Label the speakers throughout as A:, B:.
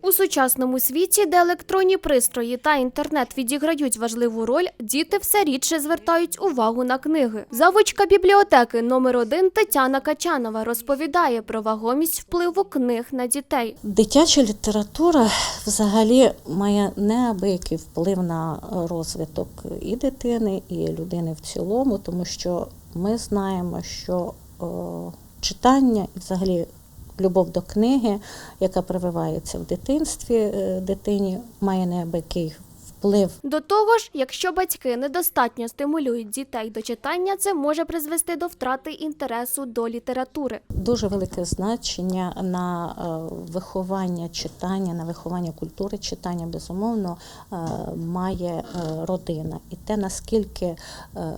A: У сучасному світі, де електронні пристрої та інтернет відіграють важливу роль, діти все рідше звертають увагу на книги. Завучка бібліотеки номер 1 Тетяна Качанова розповідає про вагомість впливу книг на дітей.
B: Дитяча література взагалі має неабиякий вплив на розвиток і дитини, і людини в цілому, тому що ми знаємо, що о, читання і взагалі любов до книги, яка прививається в дитинстві е, дитині, має неабиякий вплив
A: До того ж, якщо батьки недостатньо стимулюють дітей до читання, це може призвести до втрати інтересу до літератури.
B: Дуже велике значення на е, виховання читання, на виховання культури читання, безумовно, е, має е, родина. І те, наскільки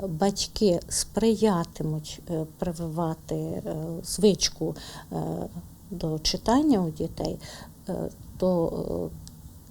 B: батьки сприятимуть прививати звичку до читання у дітей, то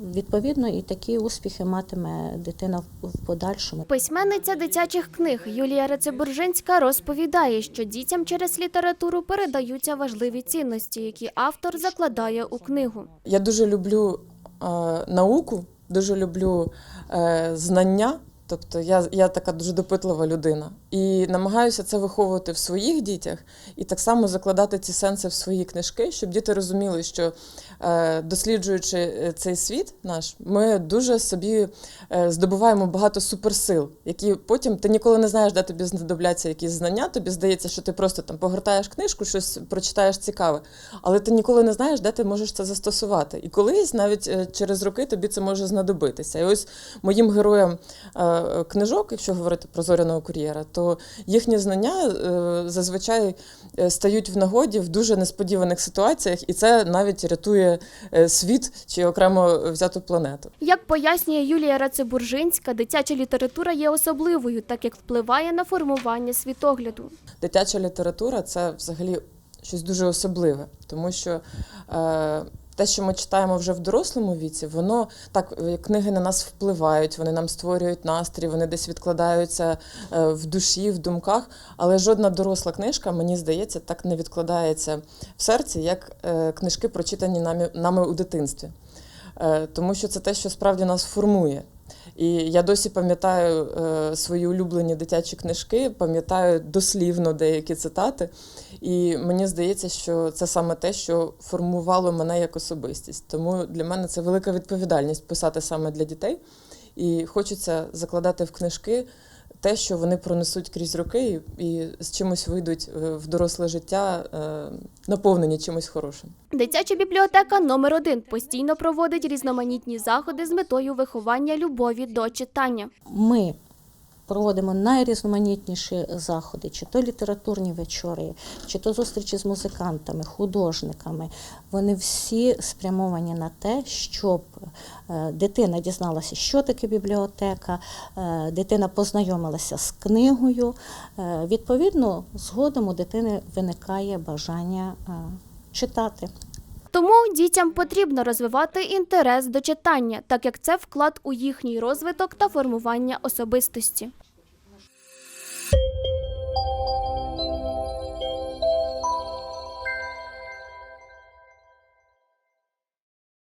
B: відповідно і такі успіхи матиме дитина в- подальшому.
A: Письменниця дитячих книг Юлія Рецебуржинська розповідає, що дітям через літературу передаються важливі цінності, які автор закладає у книгу.
C: Я дуже люблю е, науку, дуже люблю е, знання. Тобто я, я така дуже допитлива людина і намагаюся це виховувати в своїх дітях і так само закладати ці сенси в свої книжки, щоб діти розуміли, що е, досліджуючи е, цей світ наш, ми дуже собі е, здобуваємо багато суперсил, які потім ти ніколи не знаєш, де тобі знадобляться якісь знання. Тобі здається, що ти просто там погортаєш книжку, щось прочитаєш цікаве, але ти ніколи не знаєш, де ти можеш це застосувати. І колись навіть через роки тобі це може знадобитися. І ось моїм героям книжок, якщо говорити про зоряного кур'єра, то їхні знання е, зазвичай е, стають в нагоді в дуже несподіваних ситуаціях, і це навіть рятує е, світ чи окремо взяту планету.
A: Як пояснює Юлія Рацебуржинська, дитяча література є особливою, так як впливає на формування світогляду.
C: Дитяча література це взагалі щось дуже особливе, тому що е, те, що ми читаємо вже в дорослому віці, воно так, е, книги на нас впливають, вони нам створюють настрій, вони десь відкладаються е, в душі, в думках. Але жодна доросла книжка, мені здається, так не відкладається в серці, як е, книжки, прочитані нами, нами у дитинстві. Тому що це те, що справді нас формує. І я досі пам'ятаю е, свої улюблені дитячі книжки, пам'ятаю дослівно деякі цитати. І мені здається, що це саме те, що формувало мене як особистість. Тому для мене це велика відповідальність писати саме для дітей. І хочеться закладати в книжки те, що вони пронесуть крізь роки і, і з чимось вийдуть е, в доросле життя, е, наповнені чимось хорошим.
A: Дитяча бібліотека номер 1 постійно проводить різноманітні заходи з метою виховання любові до читання.
B: ми проводимо найрізноманітніші заходи, чи то літературні вечори, чи то зустрічі з музикантами, художниками. Вони всі спрямовані на те, щоб е, дитина дізналася, що таке бібліотека, е, дитина познайомилася з книгою. Е, Відповідно, згодом у дитини виникає бажання читати.
A: Тому дітям потрібно розвивати інтерес до читання, так як це вклад у їхній розвиток та формування особистості.